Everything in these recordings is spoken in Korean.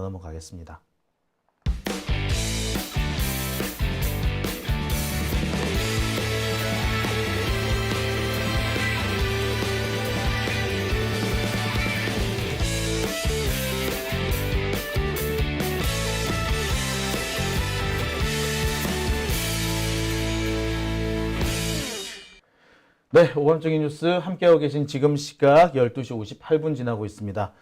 넘어가겠습니다. 네, 오감적인 뉴스 함께하고 계신 지금 시각 12시 58분 지나고 있습니다.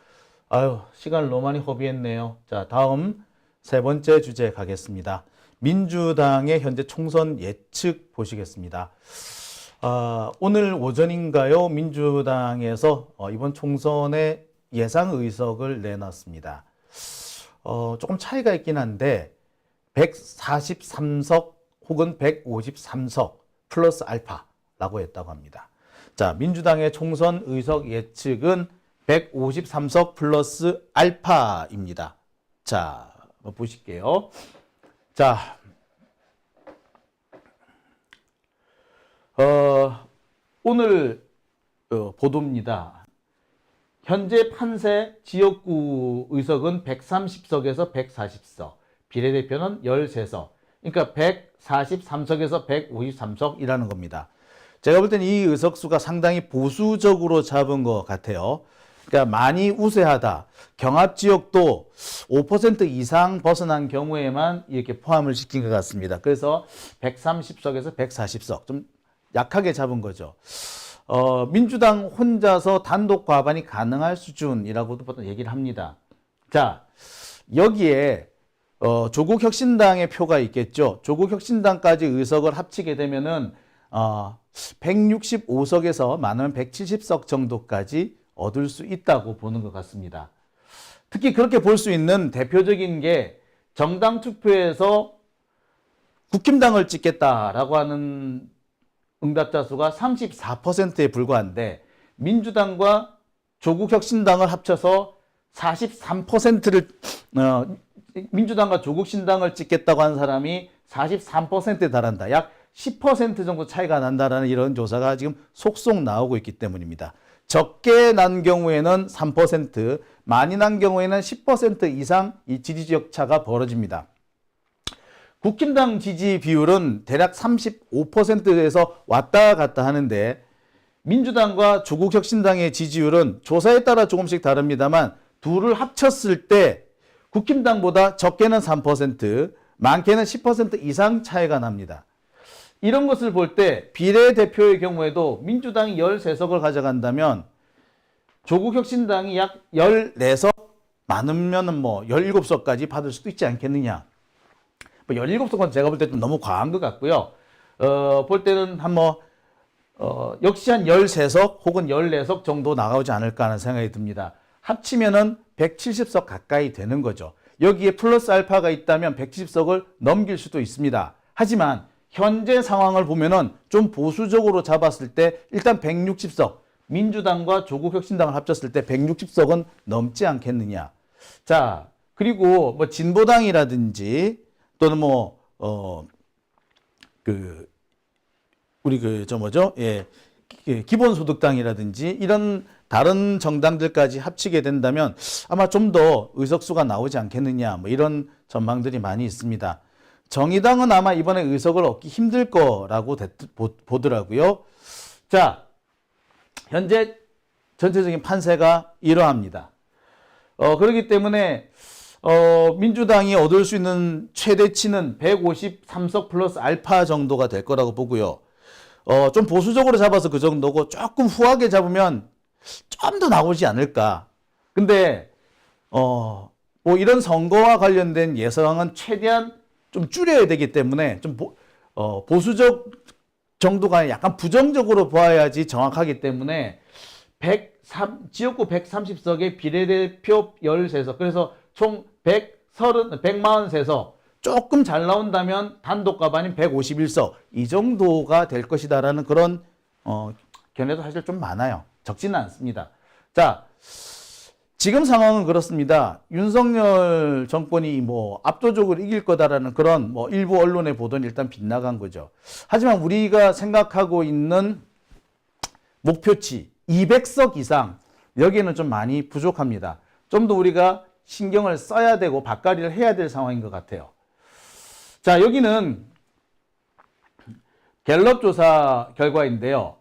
아유, 시간을 너무 많이 허비했네요. 자, 다음 세 번째 주제 가겠습니다. 민주당의 현재 총선 예측 보시겠습니다. 아, 오늘 오전인가요? 민주당에서 어, 이번 총선에 예상 의석을 내놨습니다. 어, 조금 차이가 있긴 한데 143석 혹은 153석 플러스 알파라고 했다고 합니다. 자, 민주당의 총선 의석 예측은 153석 플러스 알파입니다. 자, 보실게요. 자, 어, 오늘 어, 보도입니다. 현재 판세 지역구 의석은 130석에서 140석, 비례대표는 13석. 그러니까 143석에서 153석이라는 겁니다. 제가 볼 때는 이 의석수가 상당히 보수적으로 잡은 것 같아요. 그러니까 많이 우세하다. 경합 지역도 5% 이상 벗어난 경우에만 이렇게 포함을 시킨 것 같습니다. 그래서 130석에서 140석 좀 약하게 잡은 거죠. 어, 민주당 혼자서 단독 과반이 가능할 수준이라고도 보통 얘기를 합니다. 자, 여기에 어, 조국 혁신당의 표가 있겠죠. 조국 혁신당까지 의석을 합치게 되면은 어, 165석에서 많으면 170석 정도까지 얻을 수 있다고 보는 것 같습니다. 특히 그렇게 볼 수 있는 대표적인 게 정당 투표에서 국힘당을 찍겠다라고 하는 응답자 수가 34%에 불과한데 민주당과 조국혁신당을 합쳐서 43%를 어, 민주당과 조국신당을 찍겠다고 하는 사람이 43%에 달한다. 약 10% 정도 차이가 난다라는 이런 조사가 지금 속속 나오고 있기 때문입니다. 적게 난 경우에는 3%, 많이 난 경우에는 10% 이상 이 지지 지역 차가 벌어집니다. 국힘당 지지 비율은 대략 35%에서 왔다 갔다 하는데 민주당과 조국혁신당의 지지율은 조사에 따라 조금씩 다릅니다만 둘을 합쳤을 때 국힘당보다 적게는 3%, 많게는 10% 이상 차이가 납니다. 이런 것을 볼 때 비례대표의 경우에도 민주당이 13석을 가져간다면 조국혁신당이 약 14석, 많으면 뭐 17석까지 받을 수도 있지 않겠느냐. 뭐 17석은 제가 볼 때 좀 너무 과한 것 같고요. 어, 볼 때는 한 뭐, 어, 역시 한 13석 혹은 14석 정도 나가오지 않을까 하는 생각이 듭니다. 합치면은 170석 가까이 되는 거죠. 여기에 플러스 알파가 있다면 170석을 넘길 수도 있습니다. 하지만 현재 상황을 보면은 좀 보수적으로 잡았을 때 일단 160석, 민주당과 조국혁신당을 합쳤을 때 160석은 넘지 않겠느냐. 자, 그리고 뭐 진보당이라든지 또는 뭐, 어, 그, 우리 그, 저 뭐죠? 예. 기- 기본소득당이라든지 이런 다른 정당들까지 합치게 된다면 아마 좀 더 의석수가 나오지 않겠느냐 뭐 이런 전망들이 많이 있습니다. 정의당은 아마 이번에 의석을 얻기 힘들 거라고 보더라고요. 자, 현재 전체적인 판세가 이러합니다. 어, 그렇기 때문에 어, 민주당이 얻을 수 있는 최대치는 153석 플러스 알파 정도가 될 거라고 보고요. 어, 좀 보수적으로 잡아서 그 정도고 조금 후하게 잡으면 좀 더 나오지 않을까. 근데 어, 뭐 이런 선거와 관련된 예상은 최대한 좀 줄여야 되기 때문에 좀 보, 어, 보수적 정도가 약간 부정적으로 보아야지 정확하기 때문에 103, 지역구 130석에 비례대표 13석. 그래서 총 130, 143석. 조금 잘 나온다면 단독 가반인 151석. 이 정도가 될 것이다라는 그런, 어, 견해도 사실 좀 많아요. 적지는 않습니다. 자, 지금 상황은 그렇습니다. 윤석열 정권이 뭐 압도적으로 이길 거다라는 그런 뭐 일부 언론의 보도는 일단 빗나간 거죠. 하지만 우리가 생각하고 있는 목표치 200석 이상 여기에는 좀 많이 부족합니다. 좀 더 우리가 신경을 써야 되고 바꿔리를 해야 될 상황인 것 같아요. 자, 여기는 갤럽 조사 결과인데요.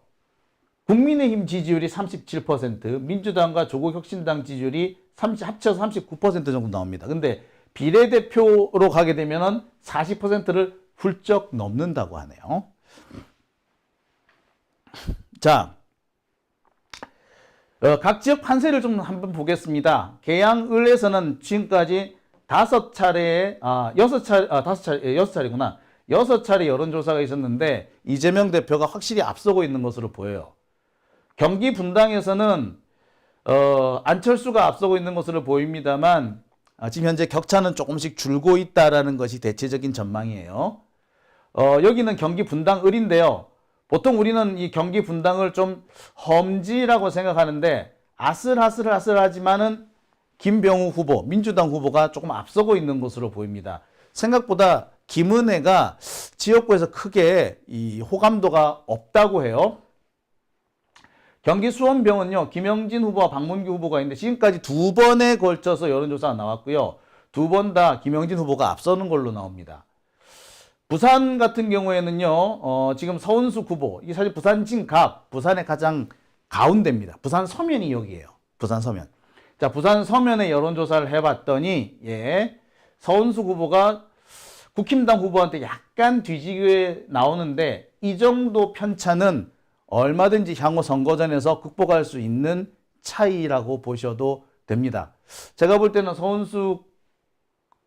국민의힘 지지율이 37%, 민주당과 조국혁신당 지지율이 30, 합쳐서 39% 정도 나옵니다. 근데 비례대표로 가게 되면은 40%를 훌쩍 넘는다고 하네요. 자, 어, 각 지역 판세를 좀 한번 보겠습니다. 계양을에서는 지금까지 다섯 차례, 아, 여섯 차례, 아, 다섯 차례, 예, 여섯 차례구나. 여섯 차례 여론조사가 있었는데 이재명 대표가 확실히 앞서고 있는 것으로 보여요. 경기 분당에서는 어, 안철수가 앞서고 있는 것으로 보입니다만 아, 지금 현재 격차는 조금씩 줄고 있다라는 것이 대체적인 전망이에요. 어, 여기는 경기 분당 을인데요. 보통 우리는 이 경기 분당을 좀 험지라고 생각하는데 아슬아슬아슬하지만은 김병우 후보, 민주당 후보가 조금 앞서고 있는 것으로 보입니다. 생각보다 김은혜가 지역구에서 크게 이 호감도가 없다고 해요. 경기 수원병은요, 김영진 후보와 박문규 후보가 있는데 지금까지 두 번에 걸쳐서 여론조사가 나왔고요. 두 번 다 김영진 후보가 앞서는 걸로 나옵니다. 부산 같은 경우에는요, 어, 지금 서은숙 후보, 이 사실 부산 진갑, 부산의 가장 가운데입니다. 부산 서면이 여기에요. 부산 서면. 자, 부산 서면에 여론조사를 해봤더니, 예, 서은숙 후보가 국힘당 후보한테 약간 뒤지게 나오는데, 이 정도 편차는 얼마든지 향후 선거전에서 극복할 수 있는 차이라고 보셔도 됩니다. 제가 볼 때는 서은숙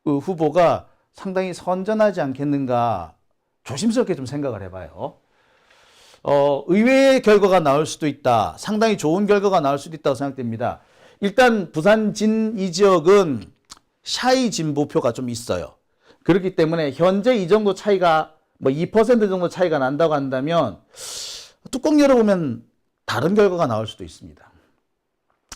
그 후보가 상당히 선전하지 않겠는가 조심스럽게 좀 생각을 해봐요. 어, 의외의 결과가 나올 수도 있다. 상당히 좋은 결과가 나올 수도 있다고 생각됩니다. 일단 부산 진 이 지역은 샤이 진보표가 좀 있어요. 그렇기 때문에 현재 이 정도 차이가 뭐 2% 정도 차이가 난다고 한다면 뚜껑 열어보면 다른 결과가 나올 수도 있습니다.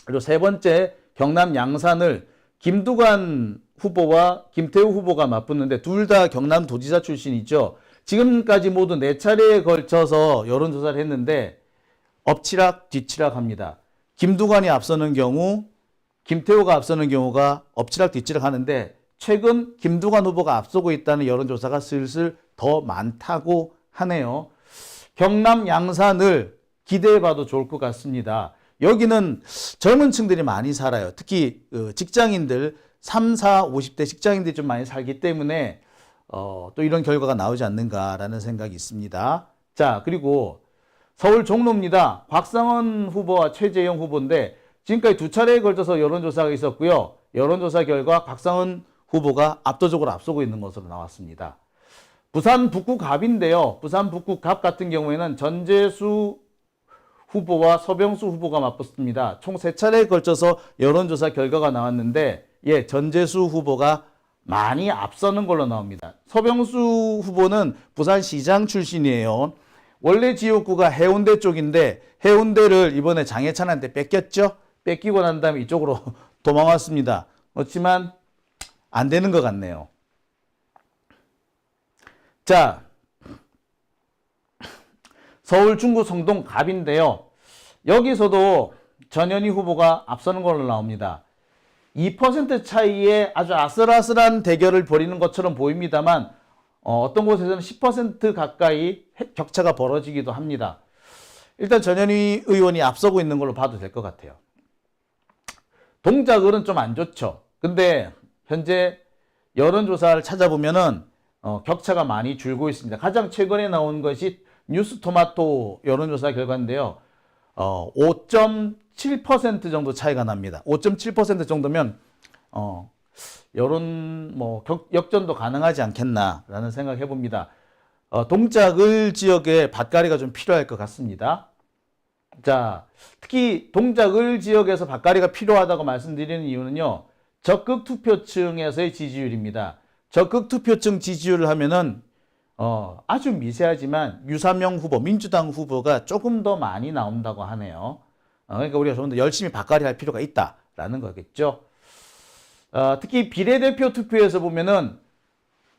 그리고 세 번째 경남 양산을 김두관 후보와 김태우 후보가 맞붙는데 둘 다 경남 도지사 출신이죠. 지금까지 모두 네 차례에 걸쳐서 여론조사를 했는데 엎치락 뒤치락 합니다. 김두관이 앞서는 경우 김태우가 앞서는 경우가 엎치락 뒤치락 하는데 최근 김두관 후보가 앞서고 있다는 여론조사가 슬슬 더 많다고 하네요. 경남 양산을 기대해 봐도 좋을 것 같습니다. 여기는 젊은 층들이 많이 살아요. 특히 어, 직장인들 3, 4, 50대 직장인들이 좀 많이 살기 때문에 어, 또 이런 결과가 나오지 않는가라는 생각이 있습니다. 자, 그리고 서울 종로입니다. 박상원 후보와 최재형 후보인데 지금까지 두 차례에 걸쳐서 여론조사가 있었고요. 여론조사 결과 박상원 후보가 압도적으로 앞서고 있는 것으로 나왔습니다. 부산 북구 갑인데요. 부산 북구 갑 같은 경우에는 전재수 후보와 서병수 후보가 맞붙습니다. 총 세 차례에 걸쳐서 여론조사 결과가 나왔는데, 예, 전재수 후보가 많이 앞서는 걸로 나옵니다. 서병수 후보는 부산시장 출신이에요. 원래 지역구가 해운대 쪽인데, 해운대를 이번에 장해찬한테 뺏겼죠? 뺏기고 난 다음에 이쪽으로 도망왔습니다. 그렇지만, 안 되는 것 같네요. 자, 서울 중구 성동 갑인데요. 여기서도 전현희 후보가 앞서는 걸로 나옵니다. 2% 차이에 아주 아슬아슬한 대결을 벌이는 것처럼 보입니다만 어, 떤 곳에서는 10% 가까이 격차가 벌어지기도 합니다. 일단 전현희 의원이 앞서고 있는 걸로 봐도 될 것 같아요. 동작을은 좀 안 좋죠. 근데 현재 여론조사를 찾아보면은 어, 격차가 많이 줄고 있습니다. 가장 최근에 나온 것이 뉴스토마토 여론조사 결과인데요. 어, 5.7% 정도 차이가 납니다. 5.7% 정도면 어, 여론 뭐 격, 역전도 가능하지 않겠나라는 생각 해 봅니다. 어, 동작을 지역에 밭가리가 좀 필요할 것 같습니다. 자, 특히 동작을 지역에서 밭가리가 필요하다고 말씀드리는 이유는요. 적극 투표층에서의 지지율입니다. 적극 투표층 지지율을 하면은 어, 아주 미세하지만 유사명 후보, 민주당 후보가 조금 더 많이 나온다고 하네요. 어, 그러니까 우리가 좀 더 열심히 바꿔리 할 필요가 있다라는 거겠죠. 어, 특히 비례대표 투표에서 보면은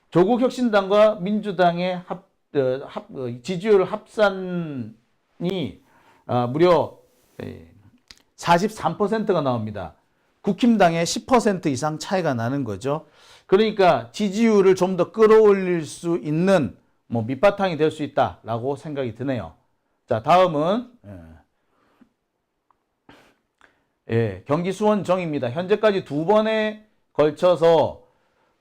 조국 혁신당과 민주당의 합, 어, 합 어, 지지율 합산이 어, 무려 43%가 나옵니다. 국힘당의 10% 이상 차이가 나는 거죠. 그러니까 지지율을 좀 더 끌어올릴 수 있는 뭐 밑바탕이 될 수 있다라고 생각이 드네요. 자, 다음은 예. 예, 경기 수원 정입니다. 현재까지 두 번에 걸쳐서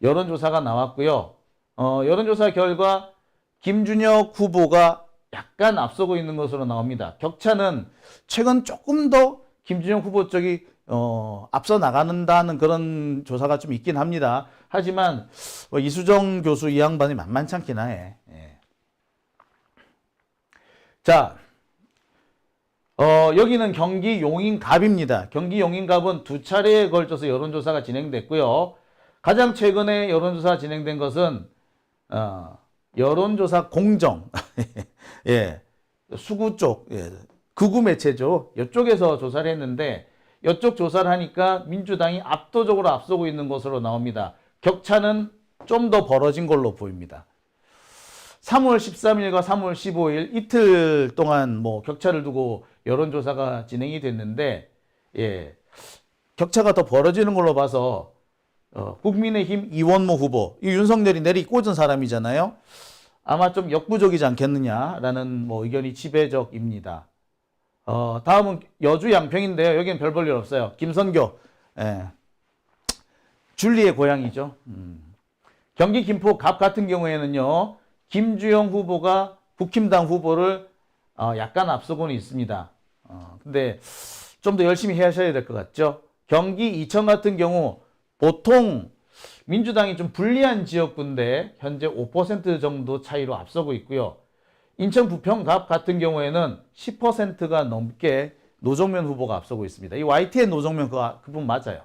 여론조사가 나왔고요. 어, 여론조사 결과 김준혁 후보가 약간 앞서고 있는 것으로 나옵니다. 격차는 최근 조금 더 김준혁 후보 쪽이 어, 앞서 나가는다는 그런 조사가 좀 있긴 합니다. 하지만 어, 이수정 교수 이 양반이 만만치 않긴 해. 예. 자, 어, 여기는 경기 용인갑입니다. 경기 용인갑은 두 차례에 걸쳐서 여론조사가 진행됐고요. 가장 최근에 여론조사 진행된 것은 어, 여론조사 공정, 예, 수구 쪽, 예, 극우 매체죠. 이쪽에서 조사를 했는데 이쪽 조사를 하니까 민주당이 압도적으로 앞서고 있는 것으로 나옵니다. 격차는 좀 더 벌어진 걸로 보입니다. 3월 13일과 3월 15일 이틀 동안 뭐 격차를 두고 여론조사가 진행이 됐는데 예, 격차가 더 벌어지는 걸로 봐서 어, 국민의힘 이원모 후보 이 윤석열이 내리 꽂은 사람이잖아요. 아마 좀 역부족이지 않겠느냐라는 뭐 의견이 지배적입니다. 어, 다음은 여주 양평인데요. 여기는 별 볼일 없어요. 김선교 예. 줄리의 고향이죠. 음. 경기 김포 갑 같은 경우에는요. 김주영 후보가 국힘당 후보를 어, 약간 앞서고는 있습니다. 어, 근데 좀 더 열심히 하셔야 될 것 같죠. 경기 이천 같은 경우 보통 민주당이 좀 불리한 지역군데 현재 5% 정도 차이로 앞서고 있고요. 인천 부평 갑 같은 경우에는 10%가 넘게 노정면 후보가 앞서고 있습니다. 이 YT의 노정면 그, 그분 맞아요.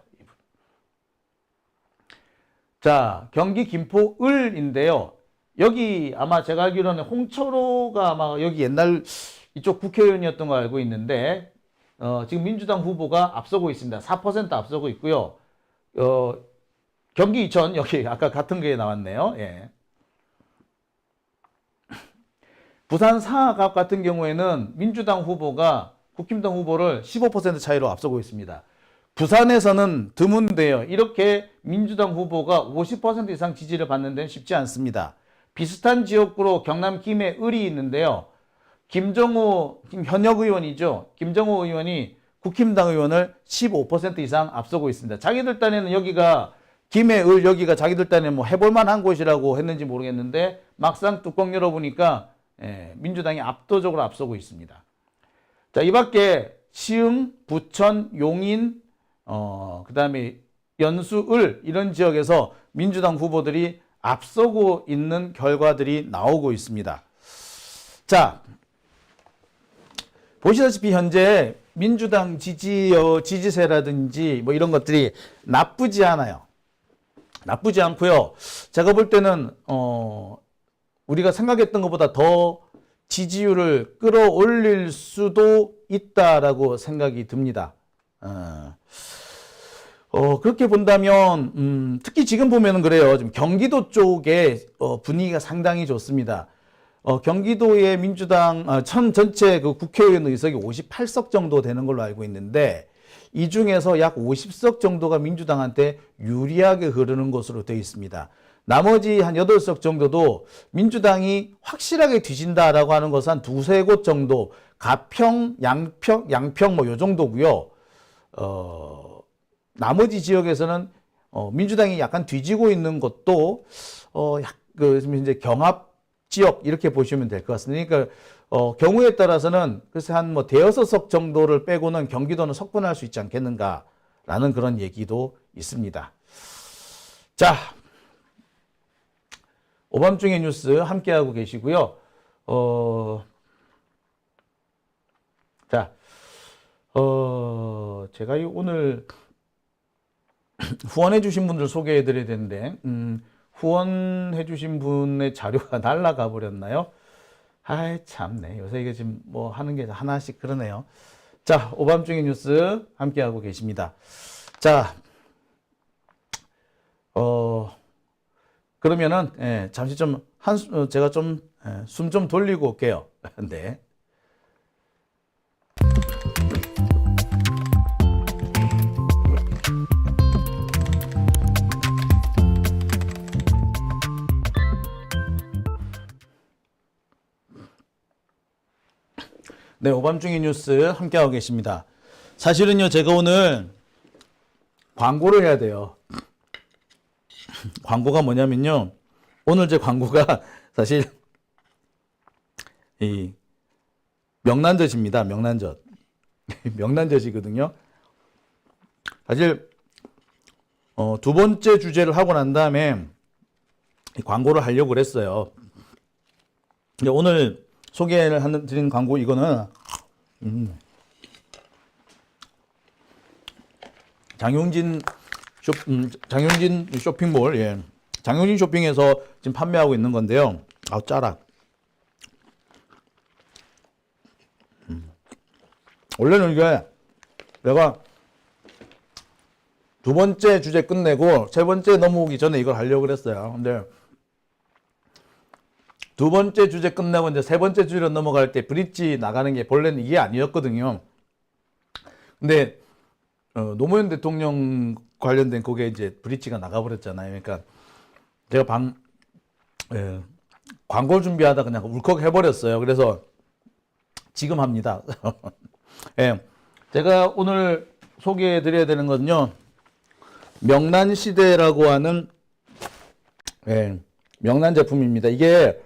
자, 경기 김포 을인데요. 여기 아마 제가 알기로는 홍철호가 아마 여기 옛날 이쪽 국회의원이었던 거 알고 있는데 어, 지금 민주당 후보가 앞서고 있습니다. 4% 앞서고 있고요. 어, 경기 이천 여기 아까 같은 게 나왔네요. 예. 부산 사갑 같은 경우에는 민주당 후보가 국힘당 후보를 15% 차이로 앞서고 있습니다. 부산에서는 드문데요. 이렇게 민주당 후보가 50% 이상 지지를 받는 데는 쉽지 않습니다. 비슷한 지역구로 경남 김해 을이 있는데요. 김정우 김 현역 의원이죠. 김정우 의원이 국힘당 의원을 15% 이상 앞서고 있습니다. 자기들 딴에는 여기가 김해 을 여기가 자기들 딴에는 뭐 해볼 만한 곳이라고 했는지 모르겠는데 막상 뚜껑 열어보니까 예, 민주당이 압도적으로 앞서고 있습니다. 자, 이 밖에 시흥, 부천, 용인, 어, 그 다음에 연수, 을 이런 지역에서 민주당 후보들이 앞서고 있는 결과들이 나오고 있습니다. 자, 보시다시피 현재 민주당 지지, 어, 지지세라든지 뭐 이런 것들이 나쁘지 않아요. 나쁘지 않고요. 제가 볼 때는 어, 우리가 생각했던 것보다 더 지지율을 끌어올릴 수도 있다라고 생각이 듭니다. 어, 어, 그렇게 본다면 음, 특히 지금 보면은 그래요. 지금 경기도 쪽에 어, 분위기가 상당히 좋습니다. 어, 경기도의 민주당 아, 천 전체 그 국회의원 의석이 58석 정도 되는 걸로 알고 있는데 이 중에서 약 50석 정도가 민주당한테 유리하게 흐르는 것으로 되어 있습니다. 나머지 한 8석 정도도 민주당이 확실하게 뒤진다라고 하는 것은 한 두세 곳 정도 가평, 양평, 양평 뭐 요 정도고요. 어, 나머지 지역에서는 어, 민주당이 약간 뒤지고 있는 것도 어, 약, 그, 이제 경합 지역 이렇게 보시면 될 것 같습니다. 그러니까 어, 경우에 따라서는 글쎄 한뭐 대여섯 석 정도를 빼고는 경기도는 석분할 수 있지 않겠는가라는 그런 얘기도 있습니다. 자, 오밤중의 뉴스 함께하고 계시고요. 어, 자, 어, 제가 이 오늘 후원해 주신 분들 소개해 드려야 되는데, 음, 후원해 주신 분의 자료가 날라가 버렸나요? 아이, 참네. 요새 이게 지금 뭐 하는 게 하나씩 그러네요. 자, 오밤중의 뉴스 함께하고 계십니다. 자, 어, 그러면은 예, 잠시 좀 한, 어, 제가 좀 숨좀 예, 돌리고 올게요. 네. 네, 오밤중의 뉴스 함께하고 계십니다. 사실은요, 제가 오늘 광고를 해야 돼요. 광고가 뭐냐면요. 오늘 제 광고가 사실 이 명란젓입니다. 명란젓. 명란젓이거든요. 사실 어, 두 번째 주제를 하고 난 다음에 이 광고를 하려고 그랬어요. 근데 오늘 소개를 드린 광고 이거는 음, 장용진 쇼 음, 장용진 쇼핑몰 예. 장용진 쇼핑에서 지금 판매하고 있는 건데요. 아 짜라. 음. 원래는 이게 내가 두 번째 주제 끝내고 세 번째 넘어오기 전에 이걸 하려고 그랬어요. 근데 두 번째 주제 끝나고 이제 세 번째 주제로 넘어갈 때 브릿지 나가는 게 본래는 이게 아니었거든요. 근데 어, 노무현 대통령 관련된 그게 이제 브릿지가 나가버렸잖아요. 그러니까 제가 방 예, 광고 준비하다 그냥 울컥 해버렸어요. 그래서 지금 합니다. 예, 제가 오늘 소개해 드려야 되는 건요. 명란시대라고 하는 예, 명란 제품입니다. 이게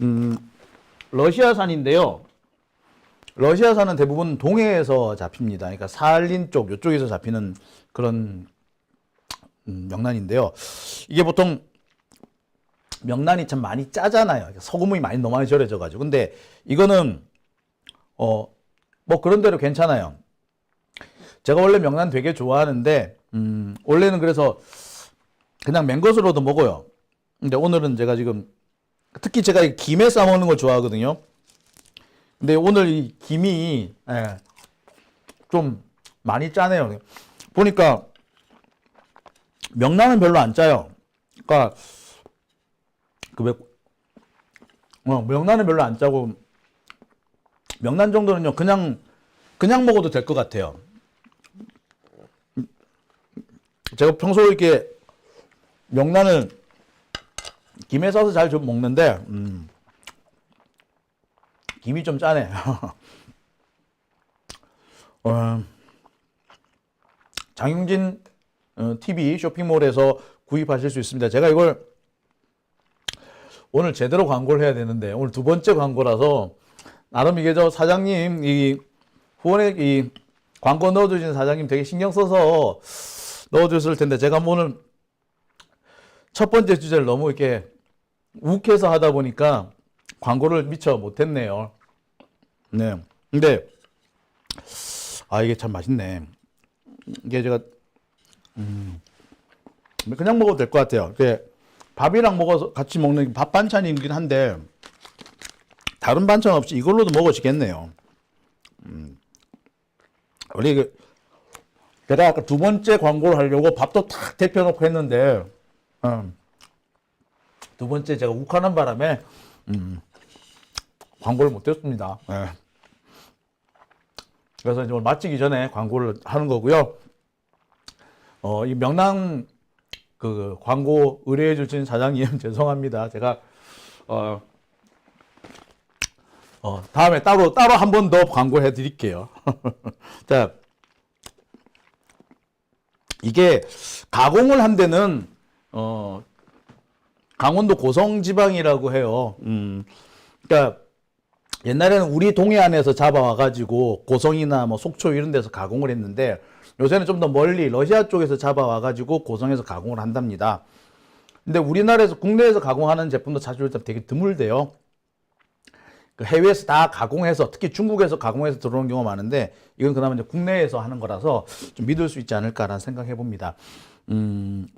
음, 러시아산인데요. 러시아산은 대부분 동해에서 잡힙니다. 그러니까 사할린 쪽, 이쪽에서 잡히는 그런 음, 명란인데요. 이게 보통 명란이 참 많이 짜잖아요. 소금이 많이 너무 많이 절여져가지고. 근데 이거는 어, 뭐 그런 대로 괜찮아요. 제가 원래 명란 되게 좋아하는데, 음, 원래는 그래서 그냥 맹것으로도 먹어요. 근데 오늘은 제가 지금 특히 제가 이 김에 싸 먹는 걸 좋아하거든요. 근데 오늘 이 김이 예, 좀 많이 짜네요. 보니까 명란은 별로 안 짜요. 그러니까 그왜 어, 명란은 별로 안 짜고 명란 정도는요 그냥 그냥 먹어도 될 것 같아요. 제가 평소에 이렇게 명란을 김에 싸서 잘 좀 먹는데 음, 김이 좀 짜네. 어, 장용진 어, TV 쇼핑몰에서 구입하실 수 있습니다. 제가 이걸 오늘 제대로 광고를 해야 되는데 오늘 두 번째 광고라서 나름 이게 저 사장님 이 후원에 이 광고 넣어주신 사장님 되게 신경 써서 넣어줬을 텐데 제가 뭐 오늘 첫 번째 주제를 너무 이렇게 욱해서 하다 보니까 광고를 미처 못했네요. 네. 근데 아 이게 참 맛있네. 이게 제가 음, 그냥 먹어도 될 것 같아요. 밥이랑 먹어서 같이 먹는 밥 반찬이긴 한데 다른 반찬 없이 이걸로도 먹어지겠네요. 음. 원래 이게 제가 아까 두 번째 광고를 하려고 밥도 탁 데펴놓고 했는데 음, 두 번째 제가 욱하는 바람에 음, 광고를 못했습니다. 예. 그래서 이제 오늘 마치기 전에 광고를 하는 거고요. 어, 이 명랑 그 광고 의뢰해 주신 사장님 죄송합니다. 제가 어, 어 다음에 따로 따로 한 번 더 광고해 드릴게요. 자, 이게 가공을 한 데는 어 강원도 고성 지방이라고 해요. 음. 그러니까 옛날에는 우리 동해안에서 잡아와 가지고 고성이나 뭐 속초 이런 데서 가공을 했는데 요새는 좀 더 멀리 러시아 쪽에서 잡아와 가지고 고성에서 가공을 한답니다. 근데 우리나라에서 국내에서 가공하는 제품도 사실 되게 드물대요. 그 해외에서 다 가공해서 특히 중국에서 가공해서 들어오는 경우가 많은데 이건 그나마 이제 국내에서 하는 거라서 좀 믿을 수 있지 않을까라는 생각해 봅니다. 음,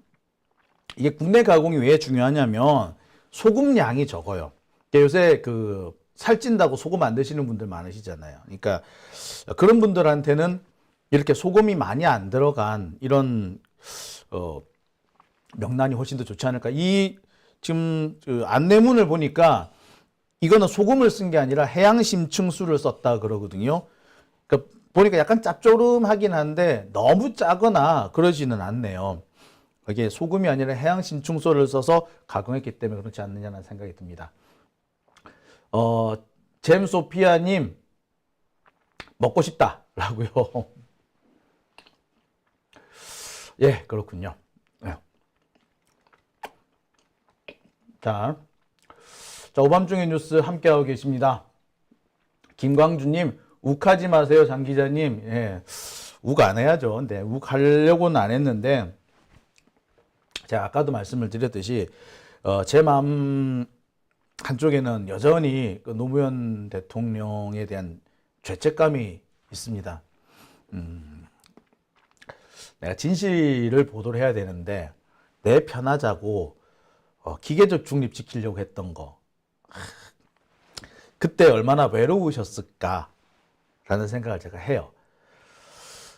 이게 국내 가공이 왜 중요하냐면 소금 양이 적어요. 요새 그 살찐다고 소금 안 드시는 분들 많으시잖아요. 그러니까 그런 분들한테는 이렇게 소금이 많이 안 들어간 이런 어 명란이 훨씬 더 좋지 않을까. 이 지금 그 안내문을 보니까 이거는 소금을 쓴 게 아니라 해양심층수를 썼다 그러거든요. 그러니까 보니까 약간 짭조름하긴 한데 너무 짜거나 그러지는 않네요. 이게 소금이 아니라 해양심층소를 써서 가공했기 때문에 그렇지 않느냐는 생각이 듭니다. 어, 잼소피아님, 먹고 싶다 라고요. 예, 그렇군요. 예. 자, 자, 오밤중의 뉴스 함께하고 계십니다. 김광주님, 욱하지 마세요, 장 기자님. 예, 욱안 해야죠. 근데 욱 하려고는 안 했는데, 제가 아까도 말씀을 드렸듯이, 어, 제 마음 한쪽에는 여전히 그 노무현 대통령에 대한 죄책감이 있습니다. 음, 내가 진실을 보도를 해야 되는데, 내 편하자고, 어, 기계적 중립 지키려고 했던 거. 그때 얼마나 외로우셨을까라는 생각을 제가 해요.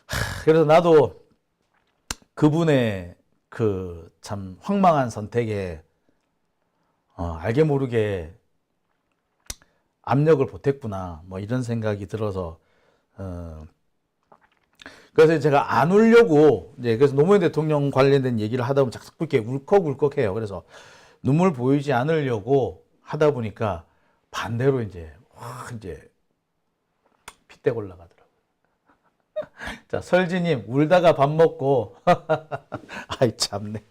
하, 그래서 나도 그분의 그 참 황망한 선택에 어, 알게 모르게 압력을 보탰구나 뭐 이런 생각이 들어서 어, 그래서 제가 안 울려고 이제 그래서 노무현 대통령 관련된 얘기를 하다 보면 자꾸 이렇게 울컥울컥해요. 그래서 눈물 보이지 않으려고 하다 보니까 반대로 이제 확 이제 핏대 올라가더라고요. 자 설지님 울다가 밥 먹고 아이 참네.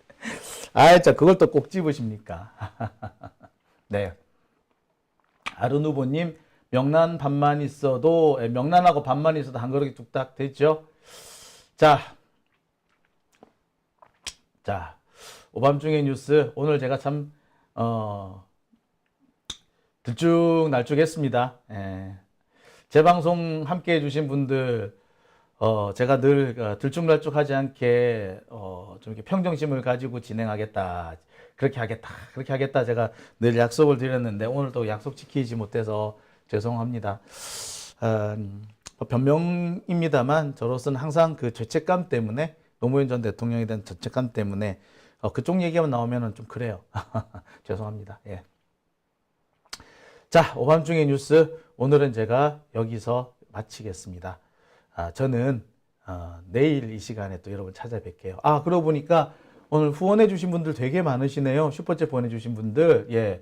아이 자 그걸 또 꼭 집으십니까? 네. 아른 후보님 명란 밥만 있어도 예, 명란하고 밥만 있어도 한 그릇이 뚝딱 됐죠. 자, 자 오밤중의 뉴스 오늘 제가 참 어, 들쭉날쭉했습니다. 예. 제 방송 함께 해주신 분들 어, 제가 늘 어, 들쭉날쭉하지 않게 어, 좀 이렇게 평정심을 가지고 진행하겠다. 그렇게 하겠다. 그렇게 하겠다. 제가 늘 약속을 드렸는데 오늘도 약속 지키지 못해서 죄송합니다. 음, 뭐 변명입니다만 저로서는 항상 그 죄책감 때문에 노무현 전 대통령에 대한 죄책감 때문에 어, 그쪽 얘기만 나오면은 좀 그래요. 죄송합니다. 예. 자, 오밤중의 뉴스 오늘은 제가 여기서 마치겠습니다. 아, 저는 어, 내일 이 시간에 또 여러분 찾아뵐게요. 아, 그러고 보니까 오늘 후원해주신 분들 되게 많으시네요. 슈퍼챗 보내주신 분들. 예.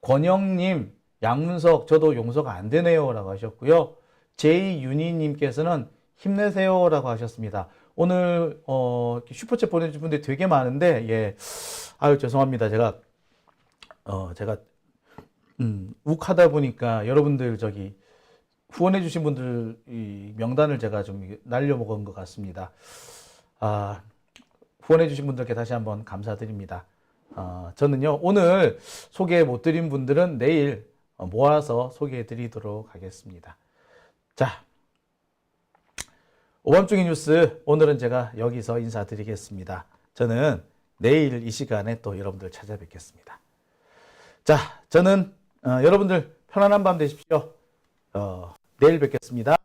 권영님, 양문석, 저도 용서가 안 되네요. 라고 하셨고요. 제이윤희님께서는 힘내세요. 라고 하셨습니다. 오늘, 어, 슈퍼챗 보내주신 분들이 되게 많은데, 예. 아유, 죄송합니다. 제가, 어, 제가, 음, 욱하다 보니까 여러분들 저기, 후원해주신 분들 이 명단을 제가 좀 날려먹은 것 같습니다. 아, 후원해주신 분들께 다시 한번 감사드립니다. 어, 저는요, 오늘 소개 못 드린 분들은 내일 어, 모아서 소개해 드리도록 하겠습니다. 자, 오밤중의 뉴스 오늘은 제가 여기서 인사드리겠습니다. 저는 내일 이 시간에 또 여러분들 찾아뵙겠습니다. 자, 저는 어, 여러분들 편안한 밤 되십시오. 어, 내일 뵙겠습니다.